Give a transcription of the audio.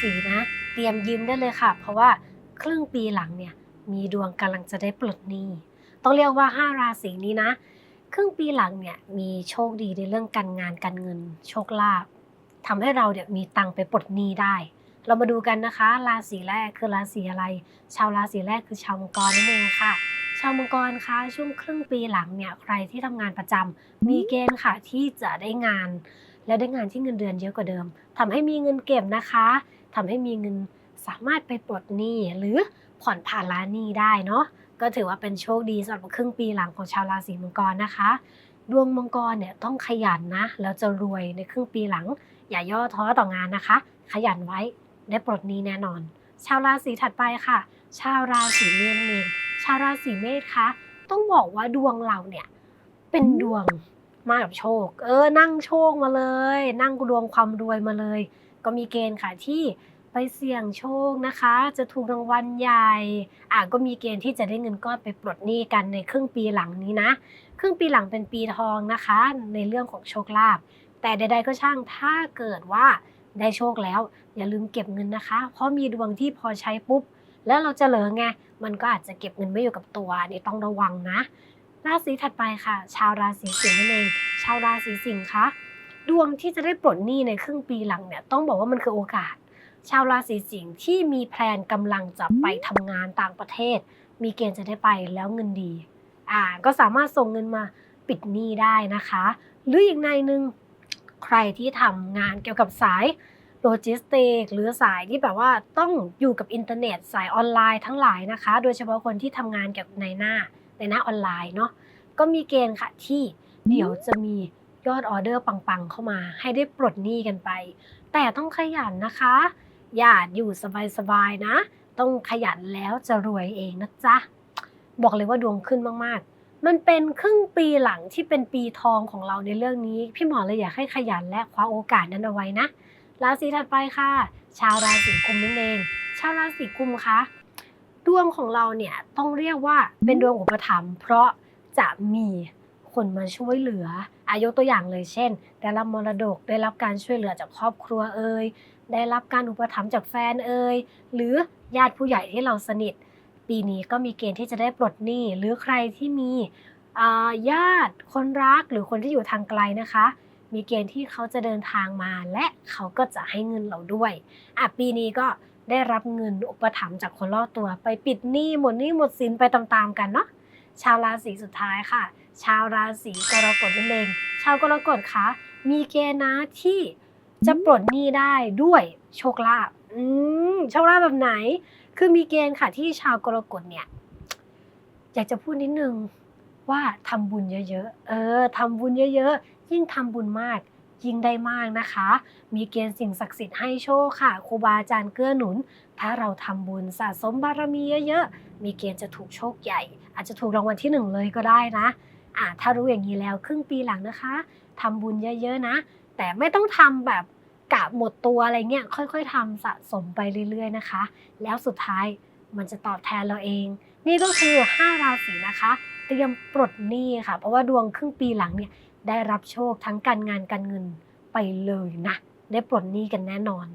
ศีนะ เตรียมยิ้มได้เลยค่ะ เพราะว่าครึ่งปีหลังเนี่ยมีดวงกำลังจะได้ปลดหนี้ ต้องเรียกว่า 5 ราศีนี้นะ ครึ่งปีหลังเนี่ยมีโชคดีในเรื่องการงานการเงิน โชคลาภทำให้เราเนี่ยมีตังไปปลดหนี้ได้ เรามาดูกันนะคะ ราศีแรกคือราศีอะไร ชาวราศีแรกคือชาวมังกรนั่นเองค่ะชาวมังกรคะช่วงครึ่งปีหลังเนี่ยใครที่ทำงานประจำมีเกณฑ์ค่ะที่จะได้งาน และได้งานที่เงินเดือนเยอะกว่าเดิมทำให้มีเงินเก็บนะคะทำให้มีเงินสามารถไปปลดหนี้หรือผ่อนผ่านล้านหนี้ได้เนาะก็ถือว่าเป็นโชคดีสำหรับครึ่งปีหลังของชาวราศีมังกรนะคะ ดวงมังกรเนี่ยต้องขยันนะแล้วจะรวยในครึ่งปีหลัง อย่าย่อท้อต่องานนะคะ ขยันไว้ได้ปลดหนี้แน่นอน ชาวราศีถัดไปค่ะ ชาวราศีเมษเองชาวราศีเมษคะต้องบอกว่าดวงเราเนี่ยเป็นดวง มากับโชค เออ นั่งโชคมาเลย นั่งดวงความรวยมาเลย ก็มีเกณฑ์ค่ะที่ไปเสี่ยงโชคนะคะ จะถูกรางวัลใหญ่ อะก็มีเกณฑ์ที่จะได้เงินก้อนไปปลดหนี้กันในครึ่งปีหลังนี้นะ ครึ่งปีหลังเป็นปีทองนะคะ ในเรื่องของโชคลาภ แต่ใด ๆ ก็ช่าง ถ้าเกิดว่าได้โชคแล้ว อย่าลืมเก็บเงินนะคะ เพราะมีดวงที่พอใช้ปุ๊บ แล้วเราจะเหลือไง มันก็อาจจะเก็บเงินไม่อยู่กับตัวนี่ต้องระวังนะ ราศีถัดไปค่ะ ชาวราศีสิงห์นั่นเอง ชาวราศีสิงห์คะดวงที่จะได้ปลดหนี้ในครึ่งปีหลังเนี่ยต้องบอกว่ามันคือโอกาส ชาวราศีสิงห์ที่มีแพลนกำลังจะไปทำงานต่างประเทศ มีเกณฑ์จะได้ไปแล้วเงินดีอ่าก็สามารถส่งเงินมาปิดหนี้ได้นะคะ หรืออีกในหนึ่งใครที่ทำงานเกี่ยวกับสายโลจิสติกหรือสายที่แบบว่าต้องอยู่กับอินเทอร์เน็ตสายออนไลน์ทั้งหลายนะคะ โดยเฉพาะคนที่ทำงานเกี่ยวกับในหน้า ในหน้าออนไลน์เนาะก็มีเกณฑ์ค่ะที่เดี๋ยวจะมียอดออเดอร์ปังๆ เข้ามา ให้ได้ปลดหนี้กันไป แต่ต้องขยันนะคะ อย่าอยู่สบายๆนะ ต้องขยันแล้วจะรวยเองนะจ๊ะ บอกเลยว่าดวงขึ้นมากๆ มันเป็นครึ่งปีหลังที่เป็นปีทองของเราในเรื่องนี้ พี่หมอเลยอยากให้ขยันและคว้าโอกาสนั้นเอาไว้นะ ราศีถัดไปค่ะ ชาวราศีกุมนั่นเอง ชาวราศีกุมคะ วงของเราเนี่ยต้องเรียกว่าเป็นดวงอุปถัมภ์เพราะจะมีคนมาช่วยเหลืออายกตัวอย่างเลยเช่น ได้รับมรดกได้รับการช่วยเหลือจากครอบครัวเอ่ยได้รับการอุปถัมภ์จากแฟนเอ่ยหรือญาติผู้ใหญ่ที่เราสนิท ปีนี้ก็มีเกณฑ์ที่จะได้ปลดหนี้หรือใครที่มีอ่าญาติคนรักหรือคนที่อยู่ทางไกลนะคะ มีเกณฑ์ที่เขาจะเดินทางมา และเขาก็จะให้เงินเราด้วยอะปีนี้ก็ได้รับเงินอุปถัมภ์จากคนรอบตัว ไปปิดหนี้หมดหนี้หมดสินไปตามๆกันเนาะชาวราศีสุดท้ายค่ะ ชาวราศีกรกฎนั่นเองชาวกรกฎคะมีเกณฑ์นะที่จะปลดหนี้ได้ด้วยโชคลาภอืมโชคลาภแบบไหน คือมีเกณฑ์ค่ะที่ชาวกรกฎเนี่ย อยากจะพูดนิดนึง ว่าทำบุญเยอะๆ เออทำบุญเยอะๆ ยิ่งทำบุญมาก ยิ่งได้มากนะคะ มีเกณฑ์สิ่งศักดิ์สิทธิ์ให้โชคค่ะครูบาอาจารย์เกื้อหนุน ถ้าเราทำบุญสะสมบารมีเยอะๆ มีเกณฑ์จะถูกโชคใหญ่ อาจจะถูกรางวัลที่หนึ่งเลยก็ได้นะอ่าถ้ารู้อย่างนี้แล้วครึ่งปีหลังนะคะทำบุญเยอะๆนะ แต่ไม่ต้องทำแบบกะหมดตัวอะไรเงี้ยค่อยๆทำสะสมไปเรื่อยๆนะคะ แล้วสุดท้ายมันจะตอบแทนเราเอง นี่ก็คือ 5 ราศีนะคะ ตรียมปลดหนี้ค่ะ เพราะว่าดวงครึ่งปีหลังเนี่ยได้รับโชคทั้งการงานการเงินไปเลยนะ ได้ปลดหนี้กันแน่นอน